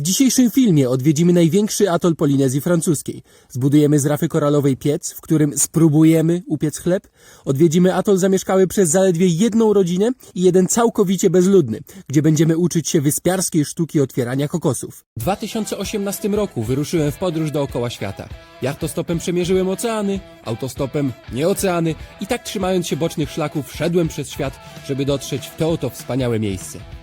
W dzisiejszym filmie odwiedzimy największy atol Polinezji Francuskiej. Zbudujemy z rafy koralowej piec, w którym spróbujemy upiec chleb. Odwiedzimy atol zamieszkały przez zaledwie jedną rodzinę i jeden całkowicie bezludny, gdzie będziemy uczyć się wyspiarskiej sztuki otwierania kokosów. W 2018 roku wyruszyłem w podróż dookoła świata. Jachtostopem przemierzyłem oceany, autostopem nie oceany i tak trzymając się bocznych szlaków szedłem przez świat, żeby dotrzeć w to oto wspaniałe miejsce.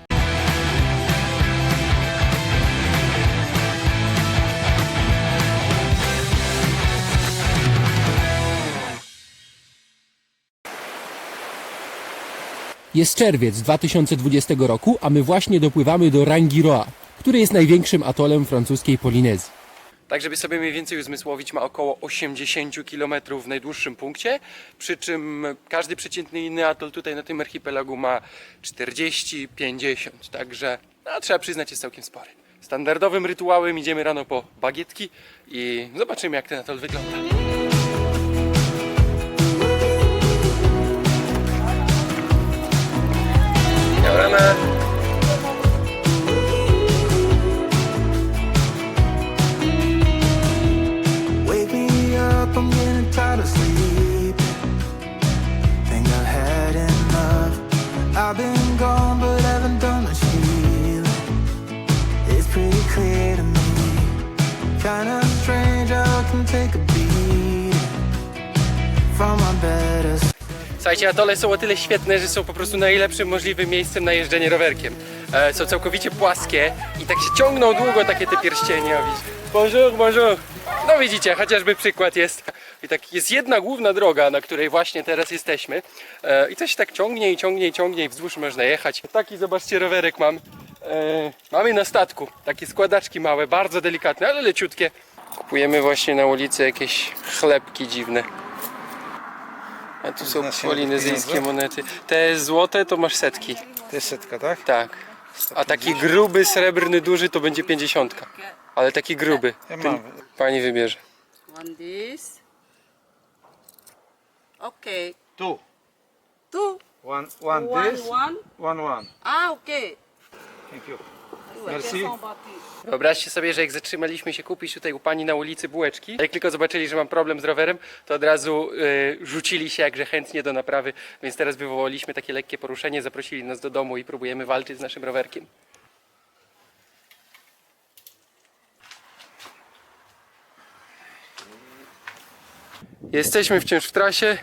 Jest czerwiec 2020 roku, a my właśnie dopływamy do Rangiroa, który jest największym atolem francuskiej Polinezji. Tak, żeby sobie mniej więcej uzmysłowić, ma około 80 km w najdłuższym punkcie, przy czym każdy przeciętny inny atol tutaj na tym archipelagu ma 40-50, także no, trzeba przyznać jest całkiem spory. Standardowym rytuałem idziemy rano po bagietki i zobaczymy jak ten atol wygląda. Wake me up, I'm getting tired of sleep. Think I've had enough. I've been Słuchajcie, atole są o tyle świetne, że są po prostu najlepszym możliwym miejscem na jeżdżenie rowerkiem. E, są całkowicie płaskie i tak się ciągną długo takie te pierścienie. Bonjour, bonjour. No widzicie, chociażby przykład jest. I tak jest jedna główna droga, na której właśnie teraz jesteśmy. E, I się tak ciągnie i ciągnie i ciągnie i wzdłuż można jechać. Taki, zobaczcie, rowerek mam. E, mamy na statku takie składaczki małe, bardzo delikatne, ale leciutkie. Kupujemy właśnie na ulicy jakieś chlebki dziwne. A tu są polinezyjskie pieniądze? monety. Te złote to masz setki. To jest setka, tak? Tak. A taki gruby, srebrny, duży to będzie pięćdziesiątka. Ale taki gruby. Ja mam. Pani wybierze. One this. Okay. Tu. Two. One, one One, this, one. one, one. Ah, okay. Thank you. Merci. Wyobraźcie sobie, że jak zatrzymaliśmy się kupić tutaj u pani na ulicy bułeczki, jak tylko zobaczyli, że mam problem z rowerem, to od razu y, rzucili się jakże chętnie do naprawy, więc teraz wywołaliśmy takie lekkie poruszenie, zaprosili nas do domu i próbujemy walczyć z naszym rowerkiem. Jesteśmy wciąż w trasie.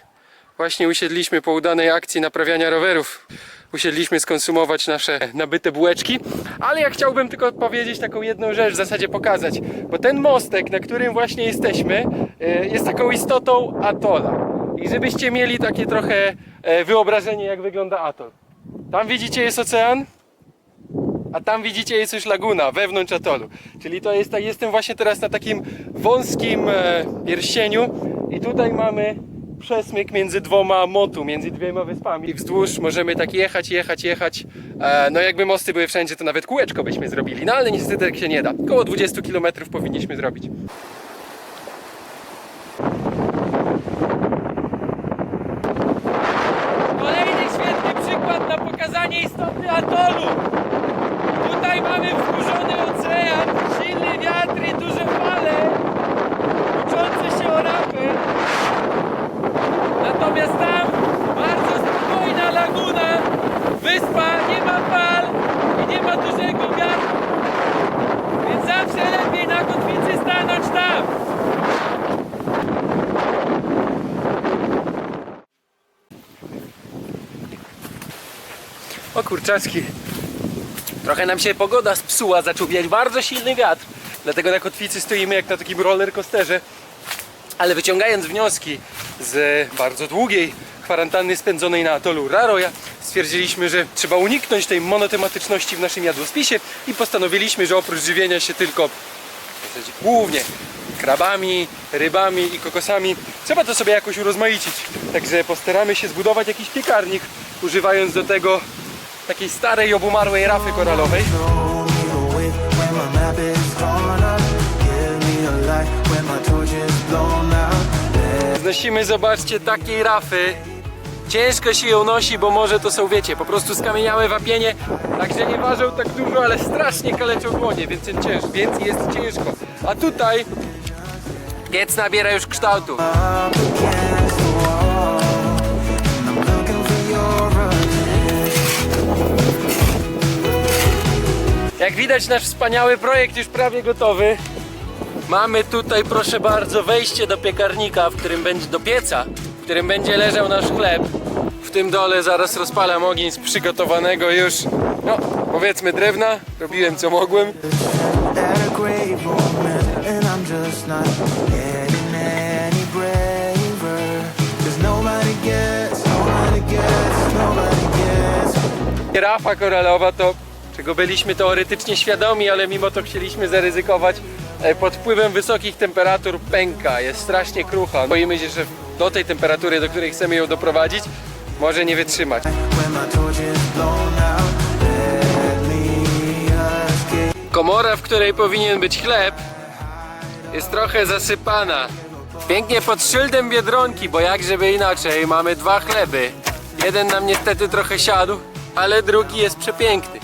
Właśnie usiedliśmy po udanej akcji naprawiania rowerów. Usiedliśmy skonsumować nasze nabyte bułeczki, ale ja chciałbym tylko powiedzieć taką jedną rzecz, w zasadzie pokazać, bo ten mostek, na którym właśnie jesteśmy, e, jest taką istotą atola. I żebyście mieli takie trochę e, wyobrażenie, jak wygląda atol. Tam widzicie jest ocean, a tam widzicie jest już laguna wewnątrz atolu. Czyli to jest, tak- jestem właśnie teraz na takim wąskim e, pierścieniu i tutaj mamy przesmyk między dwoma motu, między dwiema wyspami. I wzdłuż możemy tak jechać, jechać, jechać. E, no jakby mosty były wszędzie, to nawet kółeczko byśmy zrobili. No ale niestety tak się nie da. Około 20 km powinniśmy zrobić. Kolejny świetny przykład na pokazanie istoty atolu. Tutaj mamy wzburzony ocean, silny wiatr i duże fale, uczące się o rapy. Natomiast tam bardzo spokojna laguna, wyspa, nie ma fal i nie ma dużego wiatru. Więc zawsze lepiej na kotwicy stanąć tam. O kurczaczki. Trochę nam się pogoda spsuła, zaczął wiać bardzo silny wiatr. Dlatego na kotwicy stoimy jak na takim roller coasterze. Ale wyciągając wnioski z bardzo długiej kwarantanny spędzonej na atolu Raroja, stwierdziliśmy, że trzeba uniknąć tej monotematyczności w naszym jadłospisie i postanowiliśmy, że oprócz żywienia się tylko głównie krabami, rybami i kokosami, trzeba to sobie jakoś urozmaicić. Także postaramy się zbudować jakiś piekarnik, używając do tego takiej starej, obumarłej rafy koralowej. Znosimy, zobaczcie, takiej rafy Ciężko się ją nosi, bo może to są, wiecie, po prostu skamieniałe wapienie, także nie ważą tak dużo, ale strasznie kaleczą dłonie, więc, jest cięż, więc jest ciężko. A tutaj piec nabiera już kształtu. Jak widać nasz wspaniały projekt już prawie gotowy. Mamy tutaj proszę bardzo wejście do piekarnika, w którym będzie do pieca, w którym będzie leżał nasz chleb. W tym dole zaraz rozpalam ogień z przygotowanego już, no powiedzmy drewna. Robiłem co mogłem. Rafa koralowa to, czego byliśmy teoretycznie świadomi, ale mimo to chcieliśmy zaryzykować. E, Pod wpływem wysokich temperatur pęka, jest strasznie krucha. Boimy się, że do tej temperatury, do której chcemy ją doprowadzić, może nie wytrzymać. Komora, w której powinien być chleb, jest trochę zasypana. Pięknie pod szyldem Biedronki, bo jak żeby inaczej, mamy dwa chleby. Jeden nam niestety trochę siadł, ale drugi jest przepiękny.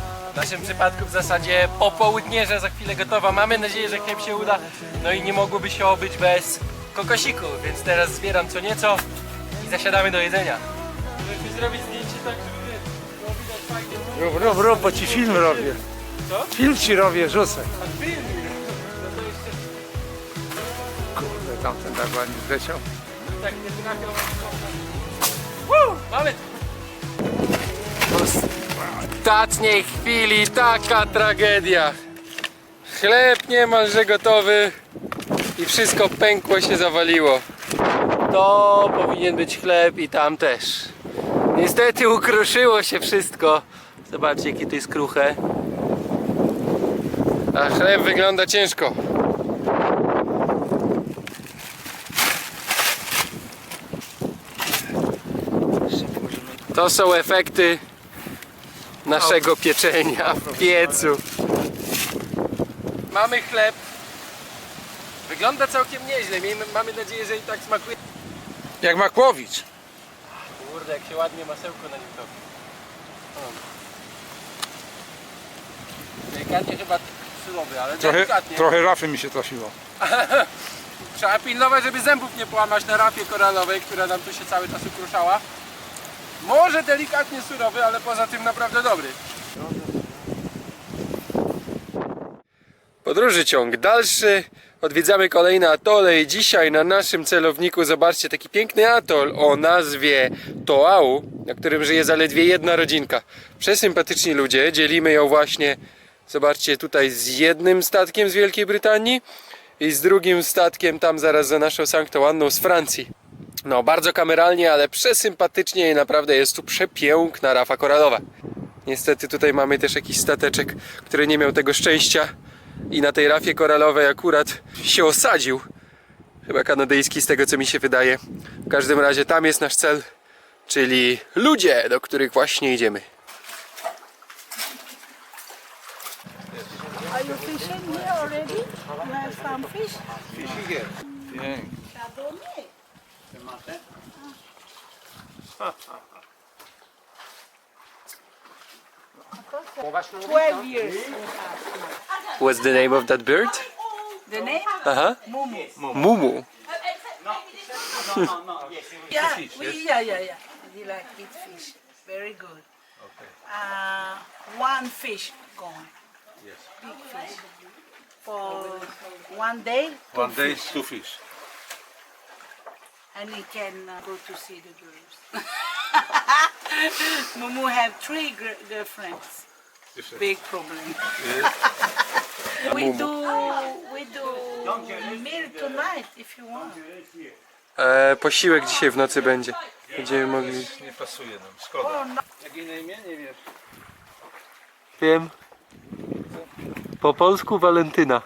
w naszym przypadku w zasadzie popołudnierze za chwilę gotowa. Mamy nadzieję, że chleb się uda. No i nie mogłoby się obyć bez kokosiku, więc teraz zbieram co nieco i zasiadamy do jedzenia. Możemy zrobić zdjęcie tak, żeby było widać fajnie. Rób, rób, rób, bo ci film robię. Co? Film ci robię, rzucę. A film! No to jeszcze Kurde, tamten tak ładnie zleciał. tak nie trafią. Woo! Mamy to! Ostatniej chwili taka tragedia. Chleb niemalże gotowy i wszystko pękło się zawaliło. To powinien być chleb i tam też. Niestety ukruszyło się wszystko. Zobaczcie jakie to jest kruche. A chleb wygląda ciężko. To są efekty naszego pieczenia w piecu. Mamy chleb. Wygląda całkiem nieźle. Miejmy, mamy nadzieję, że i tak smakuje. Jak Makłowicz. Kurde, jak się ładnie masełko na nim topi. O. Delikatnie chyba surowy, ale Trochę, delikatnie. trochę rafy mi się trosiło. Trzeba pilnować, żeby zębów nie połamać na rafie koralowej, która nam tu się cały czas ukruszała. Może delikatnie surowy, ale poza tym naprawdę dobry. Podróży ciąg dalszy. Odwiedzamy kolejne atole i dzisiaj na naszym celowniku zobaczcie taki piękny atol o nazwie Toau, na którym żyje zaledwie jedna rodzinka. Przesympatyczni ludzie, dzielimy ją właśnie, zobaczcie tutaj z jednym statkiem z Wielkiej Brytanii i z drugim statkiem tam zaraz za naszą Sanktą Anną z Francji. No, bardzo kameralnie, ale przesympatycznie i naprawdę jest tu przepiękna rafa koralowa. Niestety tutaj mamy też jakiś stateczek, który nie miał tego szczęścia i na tej rafie koralowej akurat się osadził. Chyba kanadyjski z tego co mi się wydaje. W każdym razie tam jest nasz cel, czyli ludzie, do których właśnie idziemy. Are you fishing here already? You have some fish? Pięknie. Chardonnay. Twelve years. What's the name of that bird? The name? Aha. Mumu. Mumu. Yeah, we, yeah, yeah, yeah. We like eat fish. Very good. Okay. Uh, one fish gone. Yes. Big fish. For one day, two One day, fish. two fish. And he can uh, go to see the girls. Mumu have three gr- girlfriends. Big problem. we do we do meal tonight if you want. E, posiłek dzisiaj w nocy będzie. Będziemy mogli. Nie pasuje nam, szkoda. Oh no. Jakie na imię? Nie wiesz. Wiem. Po polsku Walentyna.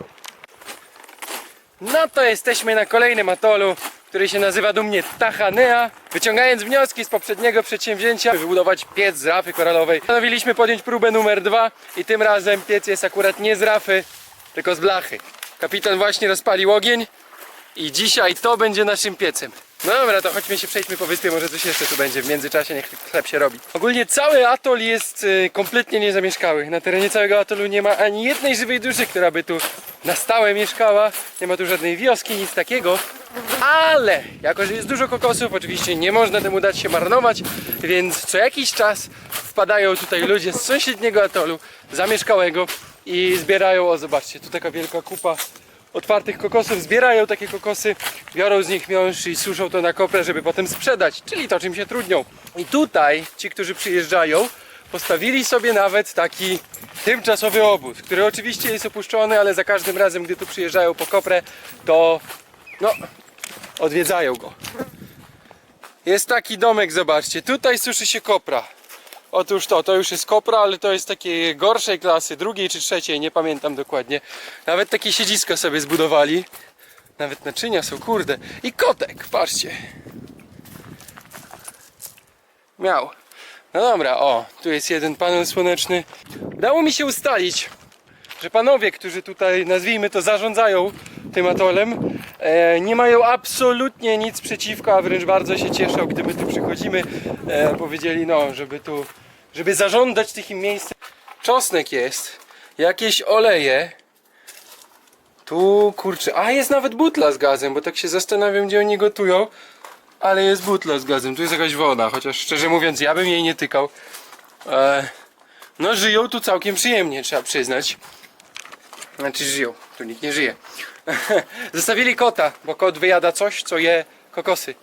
No to jesteśmy na kolejnym atolu, który się nazywa dumnie Tahanea. Wyciągając wnioski z poprzedniego przedsięwzięcia, by wybudować piec z rafy koralowej, postanowiliśmy podjąć próbę numer dwa i tym razem piec jest akurat nie z rafy, tylko z blachy. Kapitan właśnie rozpalił ogień i dzisiaj to będzie naszym piecem. No dobra, to chodźmy się przejdźmy po wyspie, może coś jeszcze tu będzie w międzyczasie, niech chleb się robi. Ogólnie cały atol jest y, kompletnie niezamieszkały. Na terenie całego atolu nie ma ani jednej żywej duszy, która by tu na stałe mieszkała. Nie ma tu żadnej wioski, nic takiego. Ale, jako że jest dużo kokosów, oczywiście nie można temu dać się marnować, więc co jakiś czas wpadają tutaj ludzie z sąsiedniego atolu, zamieszkałego i zbierają, o zobaczcie, tu taka wielka kupa otwartych kokosów, zbierają takie kokosy, biorą z nich miąższ i suszą to na koprę, żeby potem sprzedać, czyli to czym się trudnią. I tutaj ci, którzy przyjeżdżają, postawili sobie nawet taki tymczasowy obóz, który oczywiście jest opuszczony, ale za każdym razem, gdy tu przyjeżdżają po koprę, to no, odwiedzają go. Jest taki domek, zobaczcie, tutaj suszy się kopra. Otóż to, to już jest kopra, ale to jest takiej gorszej klasy, drugiej czy trzeciej, nie pamiętam dokładnie. Nawet takie siedzisko sobie zbudowali. Nawet naczynia są, kurde. I kotek, patrzcie. Miał. No dobra, o, tu jest jeden panel słoneczny. Udało mi się ustalić, że panowie, którzy tutaj, nazwijmy to, zarządzają tym atolem, e, nie mają absolutnie nic przeciwko, a wręcz bardzo się cieszą, gdy my tu przychodzimy. E, powiedzieli, no, żeby tu, żeby zażądać tych im miejsc. Czosnek jest, jakieś oleje. Tu, kurczę, a jest nawet butla z gazem, bo tak się zastanawiam, gdzie oni gotują. Ale jest butla z gazem, tu jest jakaś woda, chociaż szczerze mówiąc, ja bym jej nie tykał. E, no, żyją tu całkiem przyjemnie, trzeba przyznać. Znaczy żyją, tu nikt nie żyje. Zostawili kota, bo kot wyjada coś, co je kokosy.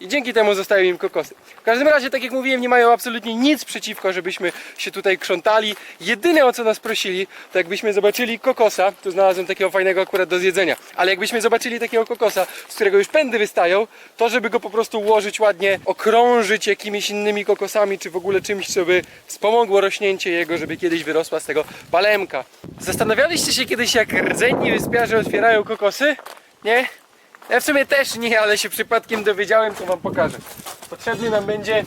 I dzięki temu zostają im kokosy. W każdym razie, tak jak mówiłem, nie mają absolutnie nic przeciwko, żebyśmy się tutaj krzątali. Jedyne o co nas prosili, to jakbyśmy zobaczyli kokosa, tu znalazłem takiego fajnego akurat do zjedzenia, ale jakbyśmy zobaczyli takiego kokosa, z którego już pędy wystają, to żeby go po prostu ułożyć ładnie, okrążyć jakimiś innymi kokosami, czy w ogóle czymś, co by wspomogło rośnięcie jego, żeby kiedyś wyrosła z tego palemka. Zastanawialiście się kiedyś, jak rdzenni wyspiarze otwierają kokosy? Nie? Ja w sumie też nie, ale się przypadkiem dowiedziałem, to wam pokażę. Potrzebny nam będzie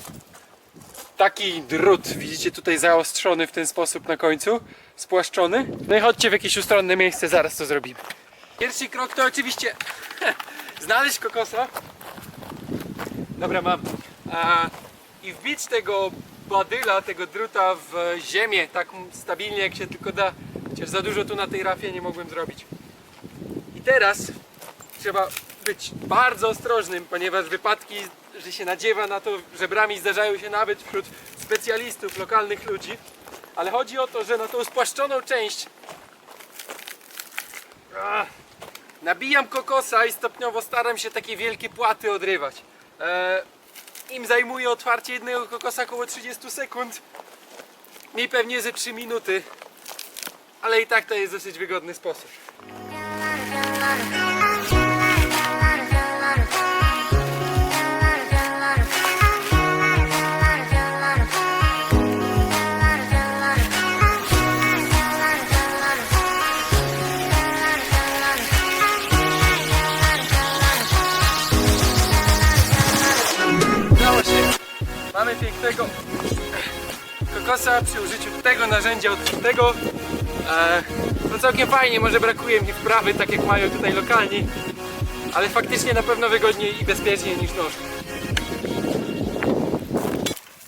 taki drut, widzicie tutaj zaostrzony w ten sposób na końcu, spłaszczony. No i chodźcie w jakieś ustronne miejsce, zaraz to zrobimy. Pierwszy krok to oczywiście znaleźć kokosa. Dobra, mam. A, I wbić tego badyla, tego druta w ziemię tak stabilnie jak się tylko da. Chociaż za dużo tu na tej rafie nie mogłem zrobić. I teraz trzeba być bardzo ostrożnym, ponieważ wypadki, że się nadziewa na to żebrami zdarzają się nawet wśród specjalistów, lokalnych ludzi. Ale chodzi o to, że na tą spłaszczoną część Ach, nabijam kokosa i stopniowo staram się takie wielkie płaty odrywać. E, Im zajmuje otwarcie jednego kokosa około 30 sekund. Mi pewnie ze 3 minuty. Ale i tak to jest dosyć wygodny sposób. Pięknego kokosa przy użyciu tego narzędzia od tego. E, no całkiem fajnie, może brakuje mi wprawy, tak jak mają tutaj lokalni. Ale faktycznie na pewno wygodniej i bezpieczniej niż nóż.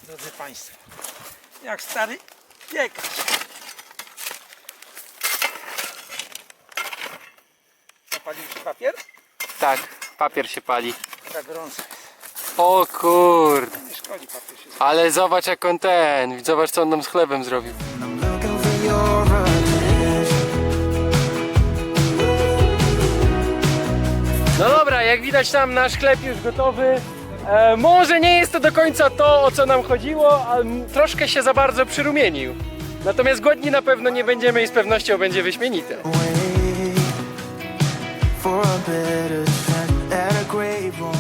Drodzy Państwo, jak stary piekarz. Zapalił się papier? Tak, papier się pali. Tak gorąco. O kurde. Ale zobacz jak on ten, zobacz co on nam z chlebem zrobił. No dobra, jak widać tam nasz chleb już gotowy. E, może nie jest to do końca to, o co nam chodziło, ale troszkę się za bardzo przyrumienił. Natomiast głodni na pewno nie będziemy i z pewnością będzie wyśmienite. For a better at a.